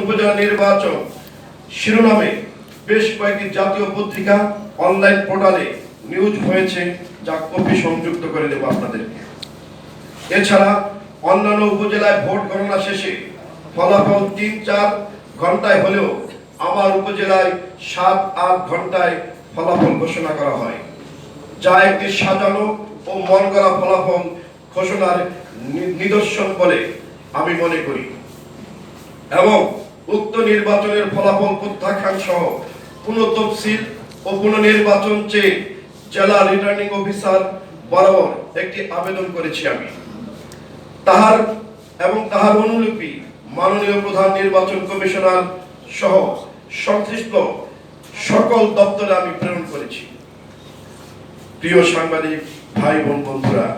উপজেলা নির্বাচন শিরোনামে বেশ কয়েকটি জাতীয় পত্রিকা অনলাইন পোর্টালে নিউজ হয়েছে, যা সংযুক্ত করে আপনাদেরকে। এছাড়া অন্যান্য উপজেলায় ভোট শেষে ফলাফল তিন চার ঘন্টায় হলেও আমার উপজেলায় সাত আট ঘন্টায় ফলাফল ঘোষণা করা হয়। যা একটি সাজানো ও মন করা ফলাফল ঘোষণার নিদর্শন বলে আমি মনে করি। এবং উক্ত নির্বাচনের ফলাফল প্রত্যাখ্যান সহ পুনঃ তফসিল ও পুনর্নির্বাচন চেয়ে জেলা রিটার্নিং অফিসার বরাবর একটি আবেদন করেছি আমি। তাহার এবং তাহার অনুলিপি মাননীয় প্রধান নির্বাচন কমিশনার সহ সংশ্লিষ্ট সকল দপ্তরে আমি প্রেরণ করেছি। প্রিয় সাংবাদিক, ভাই বোন, বন্ধুরা,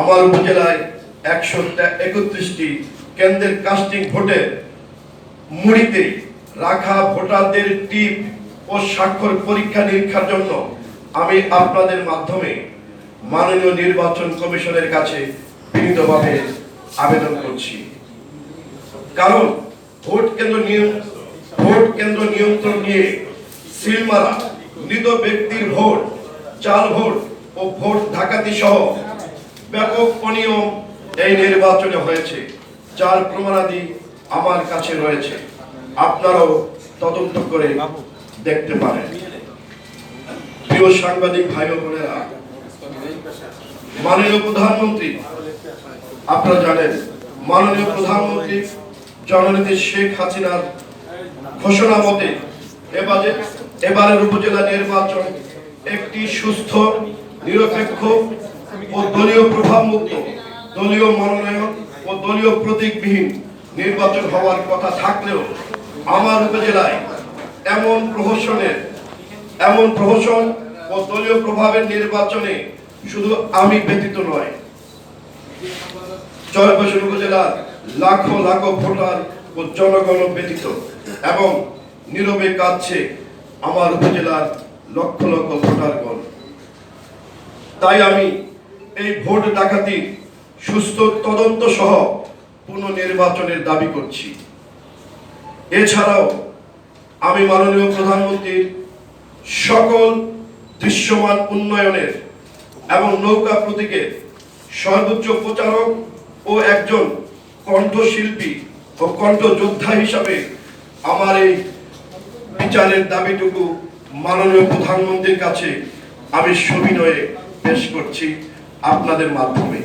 আমার উপজেলায় একশো একত্রিশটি কেন্দ্রের কাস্টিং ভোটের মুড়িতে রাখা ভোটারদের টিপ ও স্বাক্ষর পরীক্ষা নিরীক্ষার জন্য আমি আপনাদের মাধ্যমে মাননীয় নির্বাচন কমিশনের কাছে বিনীতভাবে আবেদন করছি। কারণ ভোট কেন্দ্র নিয়ম, ভোট কেন্দ্র নিয়ন্ত্রণ নিয়ে সিল মারা মৃত ব্যক্তির ভোট, চাল ভোট ও ভোট ডাকাতি সহ ব্যাপক অনিয়ম এই নির্বাচনে হয়েছে। যার প্রমাণাদি আমার কাছে রয়েছে। আপনারাও তদন্ত করে দেখতে পারেন। প্রিয় সাংবাদিক ভাই বোনেরা, মাননীয় প্রধানমন্ত্রী, আপনারা জানেন, মাননীয় প্রধানমন্ত্রী জননেত্রী শেখ হাসিনার ঘোষণা মতে এবারে এবারের উপজেলা নির্বাচন একটি সুস্থ, নিরপেক্ষ ও দলীয় প্রভাব মুক্ত দলীয় মনোনয়ন ও দলীয় প্রতীকবিহীন নির্বাচন হওয়ার কথা থাকলেও আমার উপজেলায় এমন প্রহসনের, এমন প্রহসন ও দলীয় প্রভাবের নির্বাচনে শুধু আমি ব্যতীত নয় জয়বাসন উপজেলার লাখো লাখো ভোটার ও জনগণ ব্যতীত এবং নীরবে কাঁদছে আমার উপজেলার লক্ষ লক্ষ ভোটারগণ। তাই আমি এই ভোট ডাকাতি সুস্থ তদন্ত সহ পুনর্নির্বাচনের দাবি করছি। এছাড়াও আমি মাননীয় প্রধানমন্ত্রীর সকল দৃশ্যমান উন্নয়নের এবং নৌকা প্রতীকের সর্বোচ্চ প্রচারক ও একজন কণ্ঠশিল্পী ও কণ্ঠযোদ্ধা হিসাবে আমার এই বিচারের দাবিটুকু মাননীয় প্রধানমন্ত্রীর কাছে আমি সবিনয়ে পেশ করছি আপনাদের মাধ্যমে।